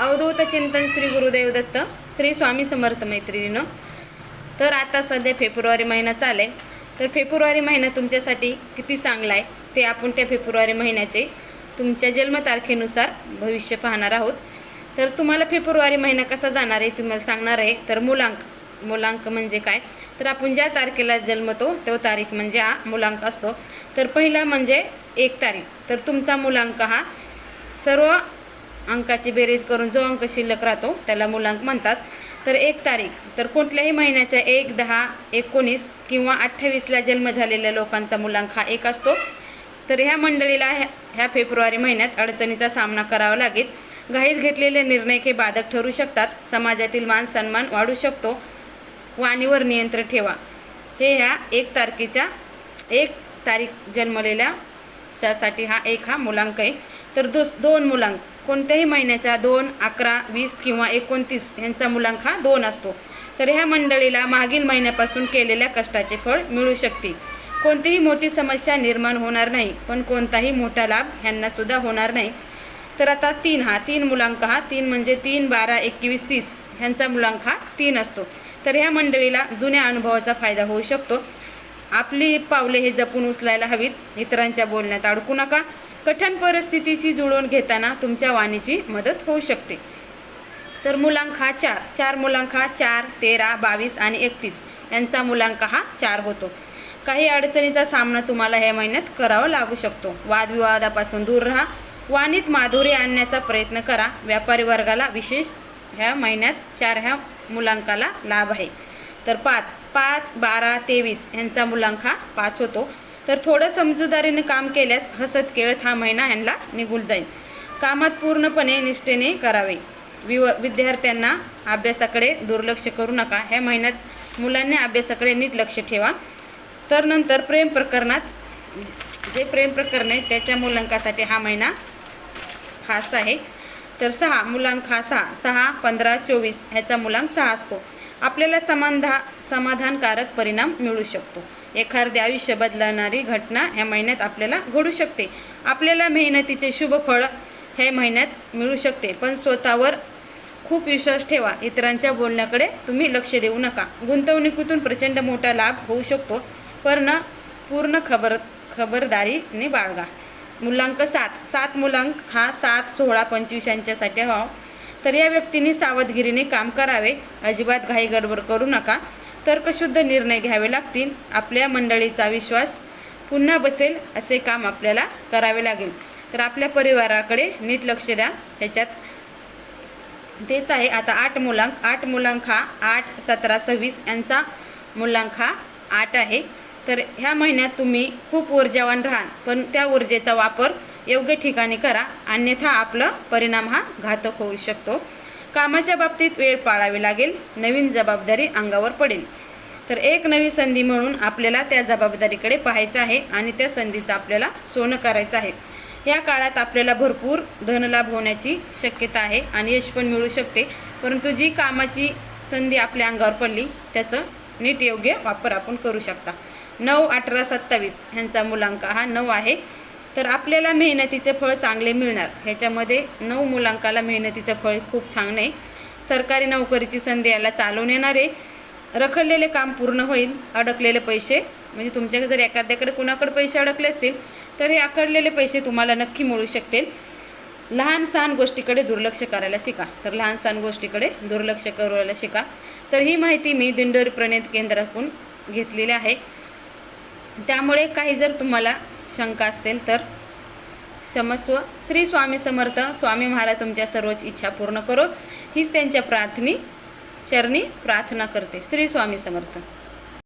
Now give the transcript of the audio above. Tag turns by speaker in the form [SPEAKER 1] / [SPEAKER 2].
[SPEAKER 1] अवधूत चिंतन श्री गुरुदेव दत्त श्री स्वामी समर्थ मैत्रिणीनं. तर आता सध्या फेब्रुवारी महिना चालू आहे. तर फेब्रुवारी महिना तुमच्यासाठी किती चांगला आहे ते आपण त्या फेब्रुवारी महिन्याचे तुमच्या जन्मतारखेनुसार भविष्य पाहणार आहोत. तर तुम्हाला फेब्रुवारी महिना कसा जाणार आहे तुम्हाला सांगणार आहे. तर मुलांक मुलांक म्हणजे काय? तर आपण ज्या तारखेला जन्मतो तो तारीख म्हणजे हा मुलांक असतो. तर पहिला म्हणजे एक तारीख. तर तुमचा मुलांक हा सर्व अंकाची बेरीज करून जो अंक शिल्लक राहतो त्याला मुलांक म्हणतात. तर एक तारीख तर कुठल्याही महिन्याच्या एक दहा एकोणीस किंवा अठ्ठावीसला जन्म झालेल्या लोकांचा मुलांक हा एक असतो. तर ह्या मंडळीला ह्या ह्या फेब्रुवारी महिन्यात अडचणीचा सामना करावा लागेल. घाईत घेतलेले निर्णय हे बाधक ठरू शकतात. समाजातील मान सन्मान वाढू शकतो. वाणीवर नियंत्रण ठेवा. हे ह्या एक तारखेच्या एक तारीख जन्मलेल्या हा एक हा मुलांक आहे. तर दो दोन मुलांक. कोणत्याही महिन्याच्या दोन अकरा वीस किंवा एकोणतीस यांचा मुलांक हा दोन असतो. तर ह्या मंडळीला मागील महिन्यापासून केलेल्या कष्टाचे फळ मिळू शकते. कोणतीही मोठी समस्या निर्माण होणार नाही पण कोणताही मोठा लाभ ह्यांनासुद्धा होणार नाही. तर आता तीन हा तीन मुलांक हा तीन म्हणजे तीन बारा एकवीस तीस ह्यांचा मुलांक हा तीन असतो. तर ह्या मंडळीला जुन्या अनुभवाचा फायदा होऊ शकतो. आपली पावले हे जपून उचलायला हवीत. इतरांच्या बोलण्यात अडकू नका. कठीण परिस्थितीशी जुळवून घेताना तुमच्या वाणीची मदत होऊ शकते. तर मुलांक हा चार चार मुलांक हा चार तेरा बावीस आणि एकतीस यांचा मुलांक हा चार होतो. काही अडचणीचा सामना तुम्हाला ह्या महिन्यात करावा लागू शकतो. वादविवादापासून दूर राहा. वाणीत माधुरी आणण्याचा प्रयत्न करा. व्यापारी वर्गाला विशेष ह्या महिन्यात चार ह्या मुलांकाला लाभ आहे. तर पाच पाच बारा तेवीस यांचा मुलांक हा पाच होतो. तर थोडं समजूदारीने काम केल्यास हसत केळत हा महिना ह्यांना निघून जाईल. कामात पूर्णपणे निष्ठेने करावे. विव विद्यार्थ्यांना अभ्यासाकडे दुर्लक्ष करू नका. ह्या महिन्यात मुलांनी अभ्यासाकडे नीट लक्ष ठेवा. तर नंतर प्रेम प्रकरणात जे प्रेम प्रकरण आहे त्याच्या मुलांकासाठी हा महिना खास आहे. तर सहा मुलांक हा सहा सहा पंधरा चोवीस ह्याचा मुलांक सहा असतो. आपल्याला समाधा समाधानकारक परिणाम मिळू शकतो. एखादी आयुष्य बदलणारी घटना ह्या महिन्यात आपल्याला घडू शकते. आपल्याला मेहनतीचे शुभ फळ हे महिन्यात मिळू शकते. पण स्वतःवर खूप विश्वास ठेवा. इतरांच्या बोलण्याकडे तुम्ही लक्ष देऊ नका. गुंतवणुकीतून प्रचंड मोठा लाभ होऊ शकतो. पण पूर्ण खबर खबरदारीने बाळगा. मुलांक सात. सात मुलांक हा सात सोळा पंचवीस यांच्यासाठी हवा. तर या व्यक्तींनी सावधगिरीने काम करावे. अजिबात घाई गडबड करू नका. तर्कशुद्ध निर्णय घ्यावे लागतील. आपल्या मंडळीचा विश्वास पुन्हा बसेल असे काम आपल्याला करावे लागेल. तर आपल्या परिवाराकडे नीट लक्ष द्या. ह्याच्यात तेच आहे. आता आठ मुलांक आठ मुलांक हा आठ सतरा सव्वीस यांचा मुलांक हा आठ आहे. तर ह्या महिन्यात तुम्ही खूप ऊर्जावान राहाल पण त्या ऊर्जेचा वापर योग्य ठिकाणी करा. अन्यथा आपलं परिणाम हा घातक होऊ शकतो. कामाच्या बाबतीत वेळ पाळावी लागेल नवीन जबाबदारी अंगावर पडेल. तर एक नवी संधी म्हणून आपल्याला त्या जबाबदारीकडे पाहायचं आहे आणि त्या संधीचं आपल्याला सोनं करायचं आहे. या काळात आपल्याला भरपूर धनलाभ होण्याची शक्यता आहे आणि यश पण मिळू शकते. परंतु जी कामाची संधी आपल्या अंगावर पडली त्याचं नीट योग्य वापर आपण करू शकता. नऊ अठरा सत्तावीस ह्यांचा मुलांक हा नऊ आहे. तर आपल्याला मेहनतीचे फळ चांगले मिळणार. ह्याच्यामध्ये नऊ मुलांकाला मेहनतीचं फळ खूप छान आहे. सरकारी नोकरीची संधी याला चालवून येणार आहे. रखडलेले काम पूर्ण होईल अडकलेले पैसे म्हणजे तुमच्याकडे जर एखाद्याकडे कुणाकडे पैसे अडकले असतील तर हे अकडलेले पैसे तुम्हाला नक्की मिळू शकतील. लहान सहान गोष्टीकडे दुर्लक्ष करायला शिका. तर लहान सहान गोष्टीकडे दुर्लक्ष करायला शिका. तर ही माहिती मी दिंडोरी प्रणित केंद्रातून घेतलेली आहे. त्यामुळे काही जर तुम्हाला शंका असतील तर समस्व श्री स्वामी समर्थ स्वामी महाराज तुमच्या सर्वच इच्छा पूर्ण करो. हीच त्यांच्या प्रार्थनी चरणी प्रार्थना करते. श्री स्वामी समर्थ.